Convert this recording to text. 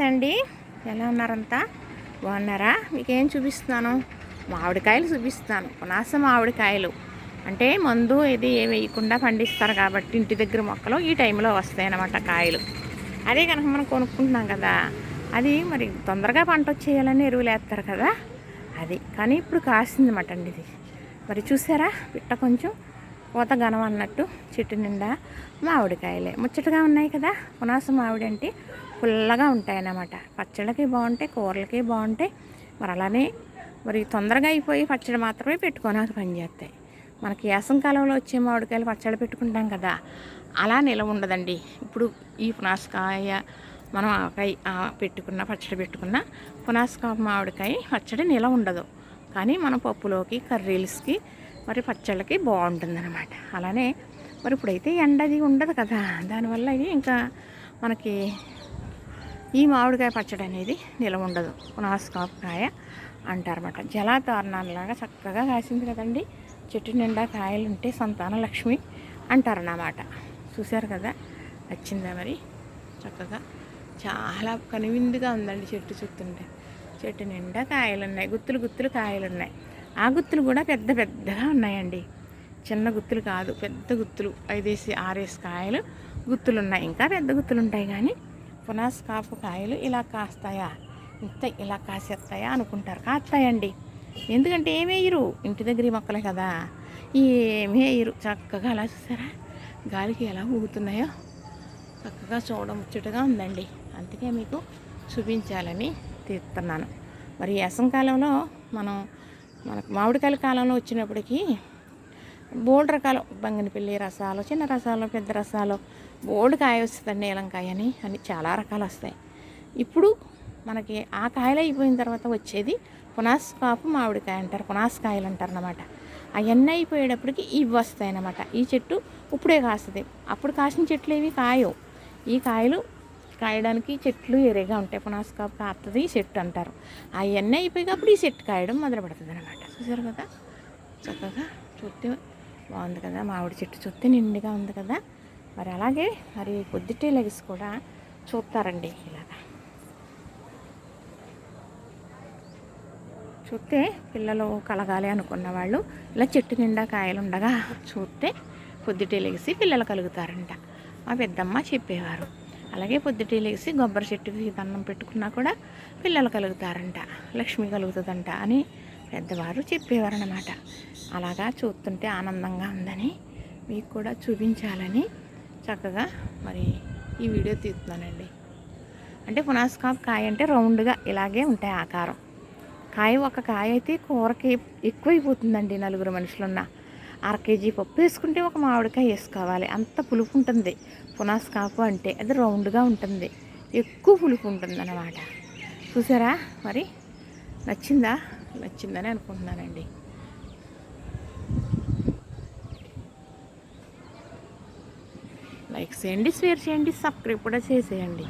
నమస్తే అండి. ఎలా ఉన్నారంతా? బాగున్నారా? మీకేం చూపిస్తున్నాను? మామిడికాయలు చూపిస్తాను పునాస మామిడికాయలు. అంటే మందు ఇది ఏం వేయకుండా పండిస్తారు కాబట్టి ఇంటి దగ్గర మొక్కలు ఈ టైంలో వస్తాయి అన్నమాట కాయలు. అదే కనుక మనం కొనుక్కుంటున్నాం కదా అది మరి తొందరగా పంట వచ్చేయాలని ఎరువులు వేస్తారు కదా అది. కానీ ఇప్పుడు కాసిందన్నమాట అండి ఇది. మరి చూసారా? పిట్ట కొంచెం పూత ఘనం అన్నట్టు చెట్టు నిండా మామిడికాయలే. ముచ్చటగా ఉన్నాయి కదా పునాస మామిడి అంటే పుల్లగా ఉంటాయి అన్నమాట పచ్చళ్ళకి బాగుంటాయి కూరలకి బాగుంటాయి. మరి అలానే మరి తొందరగా అయిపోయి పచ్చడి మాత్రమే పెట్టుకోవడానికి పనిచేస్తాయి మనకి వేసంకాలంలో వచ్చే మామిడికాయలు పచ్చడి పెట్టుకుంటాం కదా అలా నిలవ ఉండదండి. ఇప్పుడు ఈ పునాసకాయ మనం ఆకాయ పెట్టుకున్న పచ్చడి పెట్టుకున్న పునాసకాయ మామిడికాయ పచ్చడి నిలవ ఉండదు. కానీ మన పప్పులోకి కర్రీల్స్కి మరి పచ్చళ్ళకి బాగుంటుందన్నమాట. అలానే మరి ఇప్పుడైతే ఎండది ఉండదు కదా దానివల్ల ఇది ఇంకా మనకి ఈ మామిడికాయ పచ్చడి అనేది నిలవ ఉండదు. పునాసకాయ అంటారన్నమాట. జలాతోరణాలలాగా చక్కగా కాసింది కదండి. చెట్టు నిండా కాయలు ఉంటే సంతాన లక్ష్మి అంటారన్నమాట. చూశారు కదా? నచ్చిందా మరి? చక్కగా చాలా కనువిందుగా ఉందండి చెట్టు చుట్టుంటే. చెట్టు నిండా కాయలు ఉన్నాయి గుత్తులు గుత్తులు కాయలు ఉన్నాయి ఆ గుత్తులు కూడా పెద్ద పెద్దగా ఉన్నాయండి. చిన్న గుత్తులు కాదు పెద్ద గుత్తులు. ఐదేసి ఆరేసి కాయలు గుత్తులు ఉన్నాయి ఇంకా పెద్ద గుత్తులు ఉంటాయి కానీ పునాస్ కాపు కాయలు ఇలా కాస్తాయా? ఇంత ఇలా కాసేస్తాయా అనుకుంటారు. కాస్తాయండి. ఎందుకంటే ఏమేయరు ఇంటి దగ్గర ఈ మొక్కలే కదా. ఏమేయరు వేయరు? చక్కగా అలా చూసారా? గాలికి ఎలా ఊగుతున్నాయో? చక్కగా చూడముచ్చటగా ఉందండి. అందుకే మీకు చూపించాలని తీస్తున్నాను. మరి కాలంలో మనం మనకు మామిడికాయల కాలంలో వచ్చినప్పటికీ బోల్డ్ రకాలు బంగినపల్లి రసాలు చిన్న రసాలు పెద్ద రసాలు బోల్డ్ కాయ వస్తుందండి నీలంకాయ అని అని చాలా రకాలు వస్తాయి. ఇప్పుడు మనకి ఆ కాయలు అయిపోయిన తర్వాత వచ్చేది పునాస్ కాపు మామిడికాయ అంటారు పునాస్ కాయలు అంటారు అన్నమాట. అవన్నీ అయిపోయేటప్పటికి ఇవి వస్తాయి అన్నమాట. ఈ చెట్టు ఇప్పుడే కాస్తుంది. అప్పుడు కాసిన చెట్లు ఏవి? కాయవు. ఈ కాయలు కాయడానికి చెట్లు ఎరేగా ఉంటాయి. పునాస్ కాపు కాపుతుంది ఈ చెట్టు అంటారు. అవన్నీ అయిపోయినప్పుడు ఈ చెట్టు కాయడం మొదలు పెడుతుంది అనమాట చూసారు కదా? చక్కగా చూస్తే బాగుంది కదా? మామిడి చెట్టు చూస్తే నిండుగా ఉంది కదా? మరి అలాగే మరి పొద్దుటే లెగ్స్ కూడా చూస్తారండి ఇలాగా. చూస్తే పిల్లలు కలగాలి అనుకున్న వాళ్ళు ఇలా చెట్టు నిండా కాయలు ఉండగా చూస్తే పొద్దుటే లెగిసి పిల్లలు కలుగుతారంట. మా పెద్దమ్మ చెప్పేవారు. అలాగే పొద్దుటే లెగిసి కొబ్బరి చెట్టుకి దండం పెట్టుకున్నా కూడా పిల్లలు కలుగుతారంట. లక్ష్మి కలుగుతుందంట అని పెద్దవారు చెప్పేవారనమాట అలాగా చూస్తుంటే ఆనందంగా ఉందని మీకు కూడా చూపించాలని చక్కగా మరి ఈ వీడియో తీస్తున్నానండి. అంటే పునాస్కాప్ కాయ అంటే రౌండ్గా ఇలాగే ఉంటాయి ఆకారం. కాయ ఒక కాయ అయితే కూరకి ఎక్కువైపోతుందండి నలుగురు మనుషులున్న. అర కేజీ పప్పు వేసుకుంటే ఒక మామిడికాయ వేసుకోవాలి. అంత పులుపు ఉంటుంది. పునాస్కాపు అంటే అది రౌండ్గా ఉంటుంది. ఎక్కువ పులుపు ఉంటుంది అన్నమాట చూసారా? మరి నచ్చిందా? నచ్చిందని అనుకుంటున్నానండి. లైక్ చేయండి షేర్ చేయండి సబ్స్క్రైబ్ కూడా చేసేయండి.